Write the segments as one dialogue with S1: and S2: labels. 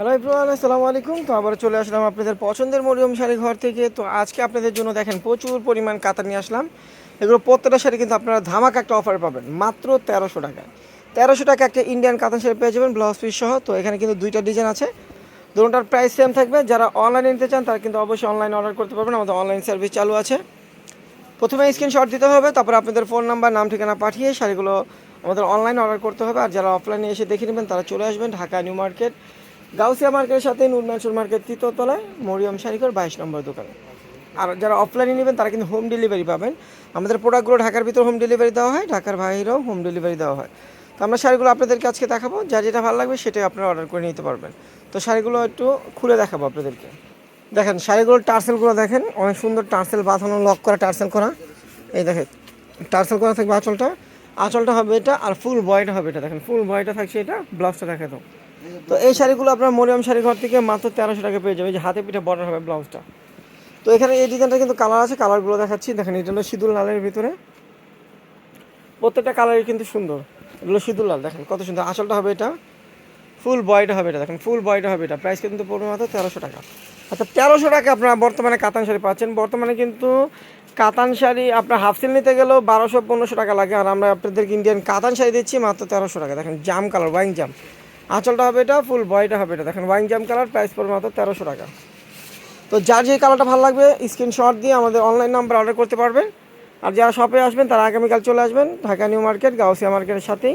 S1: Hello Ibrahim আসসালামু আলাইকুম। তো আবার চলে আসলাম আপনাদের পছন্দের মরিয়ম শাড়ি ঘর থেকে। তো আজকে আপনাদের জন্য দেখেন, প্রচুর পরিমাণ কাতার নিয়ে আসলাম। এগুলো প্রত্যেকটা শাড়ি কিন্তু আপনারা ধামাক একটা অফার পাবেন, মাত্র তেরোশো টাকা তেরোশো টাকা একটা ইন্ডিয়ান কাতার শাড়ি পেয়ে যাবেন ব্লাউজ পিস সহ। তো এখানে কিন্তু দুইটা ডিজাইন আছে। দুটোটার প্রাইস সেম থাকবে। যারা অনলাইনে নিতে চান, তারা কিন্তু অবশ্যই অনলাইনে অর্ডার করতে পারবেন। আমাদের অনলাইন সার্ভিস চালু আছে। প্রথমে স্ক্রিনশট দিতে হবে, তারপর আপনাদের ফোন নাম্বার নাম, ঠিকানা পাঠিয়ে শাড়িগুলো আমাদের অনলাইনে অর্ডার করতে হবে। আর যারা অফলাইনে এসে দেখে নেবেন, তারা চলে আসবেন ঢাকা নিউ মার্কেট। গাউসিয়া মার্কেটের সাথে নূর মার্কেট তৃতীয়তলায় মরিয়ম শাড়িঘর বাইশ নম্বর দোকানে। আর যারা অফলাইনে নেবেন, তারা কিন্তু হোম ডেলিভারি পাবেন। আমাদের প্রোডাক্টগুলো ঢাকার ভিতর হোম ডেলিভারি দেওয়া হয়, ঢাকার বাইরেও হোম ডেলিভারি দেওয়া হয়। তো আমরা শাড়িগুলো আপনাদেরকে আজকে দেখাবো। যা যেটা ভালো লাগবে, সেটাই আপনারা অর্ডার করে নিতে পারবেন। তো শাড়িগুলো একটু খুলে দেখাবো আপনাদেরকে। দেখেন শাড়িগুলোর টার্সেলগুলো দেখেন। অনেক সুন্দর টার্সেল বাঁধানো লক করা টার্সেল করা। এই দেখেন, টার্সেল করা থাকবে আঁচলটা। আঁচলটা হবে এটা আর ফুল বয়টা হবে এটা। দেখেন ফুল বয়টা থাকছে এটা ব্লাউজটা দেখে দাও। তো এই শাড়িগুলো আপনার মরিয়াম শাড়ি ঘর থেকে মাত্র তেরোশো টাকা পেয়ে যাবে যে হাতে পিঠে বর্ডার হবে ব্লাউজটা। তো এখানে এই ডিজাইনটা কিন্তু কালার আছে কালারগুলো দেখাচ্ছি। দেখেন, এটা হলো সিঁদুর লালের ভিতরে। প্রত্যেকটা কালারই কিন্তু সুন্দর। এগুলো সিঁদুর লাল, দেখেন কত সুন্দর। আসলটা হবে এটা ফুল বয়টা হবে এটা, দেখেন ফুল বয়টা হবে এটা। প্রাইস কিন্তু পড়বে মাত্র তেরোশো টাকা। আচ্ছা তেরোশো টাকা আপনারা বর্তমানে কাতান শাড়ি পাচ্ছেন। বর্তমানে কিন্তু কাতান শাড়ি আপনার হাফ সিল নিতে গেলেও বারোশো, পনেরোশো টাকা লাগে। আর আমরা আপনাদেরকে ইন্ডিয়ান কাতান শাড়ি দিচ্ছি মাত্র তেরোশো টাকা। দেখেন, জাম কালার ওয়াইন জাম। আঁচলটা হবে এটা ফুল বয়টা হবে এটা। দেখেন ওয়াইন জাম কালার প্রাইস পড়বে মাত্র তেরোশো টাকা। তো যার যে কালারটা ভালো লাগবে স্ক্রিনশট দিয়ে আমাদের অনলাইন নাম্বার অর্ডার করতে পারবেন। আর যারা শপে আসবেন, তারা আগামীকাল চলে আসবেন, ঢাকা নিউ মার্কেট, গাউসিয়া মার্কেটের সাথেই।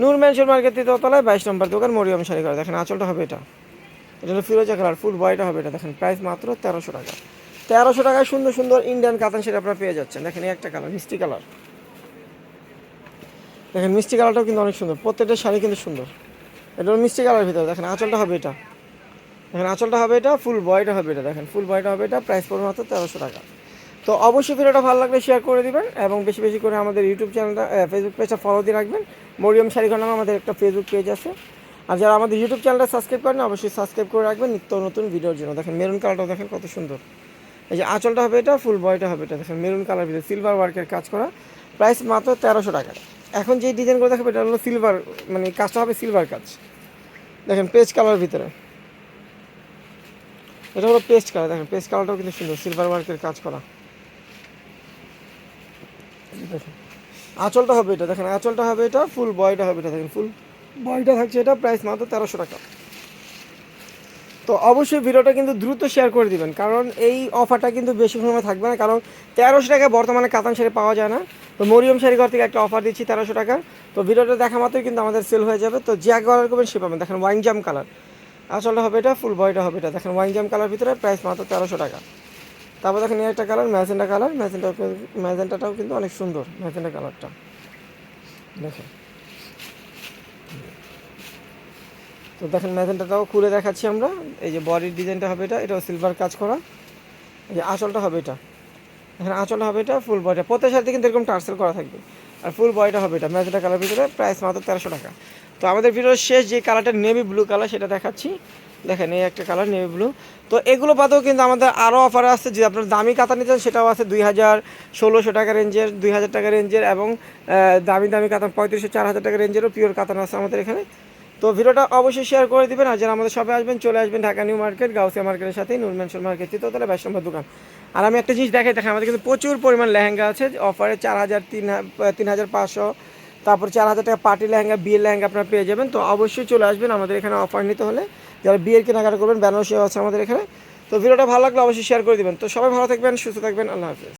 S1: নূর ম্যানশন মার্কেট তৃতীয়তলায় বাইশ নম্বর দোকান, মরিয়ম শাড়ি ঘর। দেখেন, আঁচলটা হবে এটা। এটা হলো ফিরোজা কালার ফুল বয়টা হবে এটা। দেখেন প্রাইস মাত্র তেরোশো টাকা। তেরোশো টাকায় সুন্দর সুন্দর ইন্ডিয়ান কাতান শাড়ি আপনারা পেয়ে যাচ্ছেন। দেখেন, এই একটা কালার মিষ্টি কালার দেখেন, মিষ্টি কালারটাও কিন্তু অনেক সুন্দর। প্রত্যেকটা শাড়ি কিন্তু সুন্দর। এটা মিষ্টি কালার ভিতরে। দেখেন আঁচলটা হবে এটা। দেখেন আঁচলটা হবে এটা ফুল বয়টা হবে এটা। দেখেন ফুল বয়টা হবে এটা প্রাইস পড়বে মাত্র তেরোশো টাকা। তো অবশ্যই ভিডিওটা ভালো লাগলে শেয়ার করে দিবেন এবং বেশি বেশি করে আমাদের ইউটিউব চ্যানেলটা ফেসবুক পেজটা ফলো দিয়ে রাখবেন। মরিয়ম শাড়িঘর নামে আমাদের একটা ফেসবুক পেজ আছে। আর যারা আমাদের ইউটিউব চ্যানেলটা সাবস্ক্রাইব করেন অবশ্যই সাবস্ক্রাইব করে রাখবেন নিত্য নতুন ভিডিওর জন্য। দেখেন মেরুন কালারটাও দেখেন কত সুন্দর। এই যে আঁচলটা হবে এটা ফুল বয়টা হবে এটা। দেখেন মেরুন কালার ভিতরে সিলভার ওয়ার্কের কাজ করা। প্রাইস মাত্র তেরোশো টাকা। এখন যে করে দেখাবে, এটা হলো সিলভার মানে কাজটা হবে সিলভার কাজ। দেখেন পেস্ট কালার ভিতরে। এটা হলো পেস্ট কালার দেখেন পেস্ট কালারটাও কিন্তু সুন্দর সিলভার ওয়ার্কের কাজ করা। আঁচলটা হবে এটা, দেখেন, আঁচলটা হবে এটা ফুল বয়টা হবে এটা, দেখেন ফুল বয়টা থাকছে এটা প্রাইস মাত্র তেরোশো টাকা। তো অবশ্যই ভিডিওটা কিন্তু দ্রুত শেয়ার করে দিবেন, কারণ এই অফারটা কিন্তু বেশি সময় থাকবে না, কারণ তেরোশো টাকা বর্তমানে কাতান শাড়ি পাওয়া যায় না। তো মরিয়ম শাড়ি ঘর থেকে একটা অফার দিচ্ছি তেরোশো টাকা। তো ভিডিওটা দেখা মাত্রই কিন্তু আমাদের সেল হয়ে যাবে। তো যে আগে করবেন সে পাবেন। দেখেন ওয়াইন জাম কালার আসলটা হবে এটা ফুল বয়টা হবে এটা। দেখেন ওয়াইন জাম কালার ভিতরে প্রাইস মাত্র তেরোশো টাকা। তারপর দেখেন একটা কালার ম্যাজেন্টা কালার ম্যাজেন্টা ম্যাজেন্টাটাও কিন্তু অনেক সুন্দর ম্যাজেন্টা কালারটা দেখেন। তো দেখেন ম্যাজেন্টাটাও খুলে দেখাচ্ছি আমরা। এই যে বডির ডিজাইনটা হবে এটা, এটাও সিলভার কাজ করা। এই যে আঁচলটা হবে এটা। এখানে আঁচলটা হবে এটা ফুল বয়টা প্রত্যেক সাথে কিন্তু এরকম টার্সেল করা থাকবে। আর ফুল বয়টা হবে এটা ম্যাজেন্টা কালার ভিতরে প্রাইস মাত্র তেরোশো টাকা। তো আমাদের ভিডিওর শেষ যে কালারটা নেভি ব্লু কালার সেটা দেখাচ্ছি। দেখেন এই একটা কালার নেভি ব্লু তো এগুলো বাদেও কিন্তু আমাদের আরও অফার আছে, যে আপনার দামি কাতা নিতেন সেটাও আছে দুই হাজার ষোলোশো টাকা রেঞ্জের দুই হাজার টাকা রেঞ্জের এবং দামি দামি কাতান পঁয়ত্রিশশো, চার হাজার টাকা রেঞ্জেরও পিওর কাতান আছে আমাদের এখানে। তো ভিডিওটা অবশ্যই শেয়ার করে দিবেন আর যারা আমাদের সবাই আসবেন, চলে আসবেন ঢাকা নিউ মার্কেট, গাউসিয়া মার্কেটের সাথে নুর ম্যানশন মার্কেট তৃতীয়তলা বাইশ নম্বর দোকান। আর আমি একটা জিনিস দেখাই, দেখেন আমাদের কিন্তু প্রচুর পরিমাণ লেহেঙ্গা আছে অফারে চার হাজার, তিন তিন হাজার পাঁচশো, তারপর চার হাজার টাকা পার্টি লেহেঙ্গা, বিয়ের লেহেঙ্গা আপনারা পেয়ে যাবেন। তো অবশ্যই চলে আসবেন আমাদের এখানে অফার নিতে হলে। যারা বিয়ের কেনাকাটা করবেন, বেনারসিও আছে আমাদের এখানে। তো ভিডিওটা ভালো লাগলে অবশ্যই শেয়ার করে দিবেন। তো সবাই ভালো থাকবেন, সুস্থ থাকবেন, আল্লাহ হাফিজ।